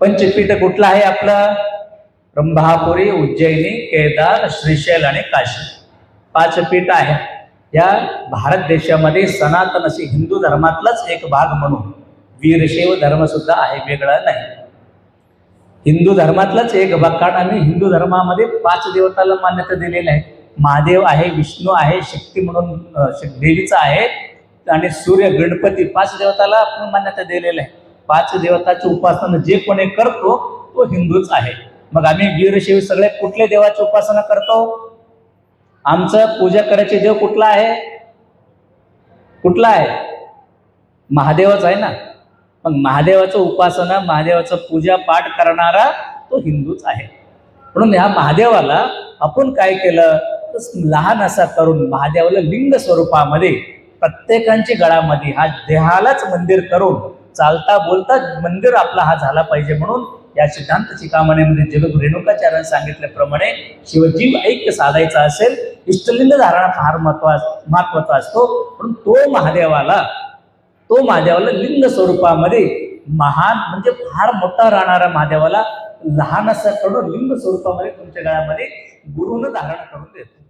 पंचपीठ कुठलं आहे आपलं? ब्रह्मापुरी उज्जैनी केदार श्रीशैल आणि काशी. पाच पीठ आहे. या भारत देशामध्ये सनातन अशी हिंदू धर्मातलाच एक भाग म्हणून वीरशैव धर्मसुद्धा आहे वेगळा नाही. हिंदू धर्मातलाच एक भाग कारण आम्ही हिंदू धर्मामध्ये पाच देवताला मान्यता दिलेली आहे. महादेव आहे विष्णू आहे शक्ती म्हणून देवीचा आहे आणि सूर्य गणपती पाच देवताला आपण मान्यता दिलेली आहे. पाच देवताची उपासना जे कोणी करतो तो हिंदूच आहे. मग आम्ही वीरशिवी सगळे कुठल्या देवाची उपासना करतो? आमचं पूजा करायचे देव कुठला आहे? कुठला आहे? महादेवच आहे ना? मग महादेवाचं उपासना महादेवाचं पूजा पाठ करणारा तो हिंदूच आहे. म्हणून ह्या महादेवाला आपण काय केलं? तर लहान असा करून महादेवाला लिंग स्वरूपामध्ये प्रत्येकांच्या गळामध्ये हा देहालाच मंदिर करून चालता बोलता मंदिर आपला हा झाला पाहिजे म्हणून या सिद्धांत चिकामणीमध्ये जगत रेणुकाचार्याने सांगितल्याप्रमाणे शिवजीव ऐक्य साधायचा असेल इष्टलिंग धारणा फार महत्वा महत्त्वाचा असतो. म्हणून तो महादेवाला तो महादेवाला लिंग स्वरूपामध्ये महान म्हणजे फार मोठा राहणारा महादेवाला लहान असं करून लिंग स्वरूपामध्ये तुमच्या गळ्यामध्ये गुरुनं धारण करून देतो.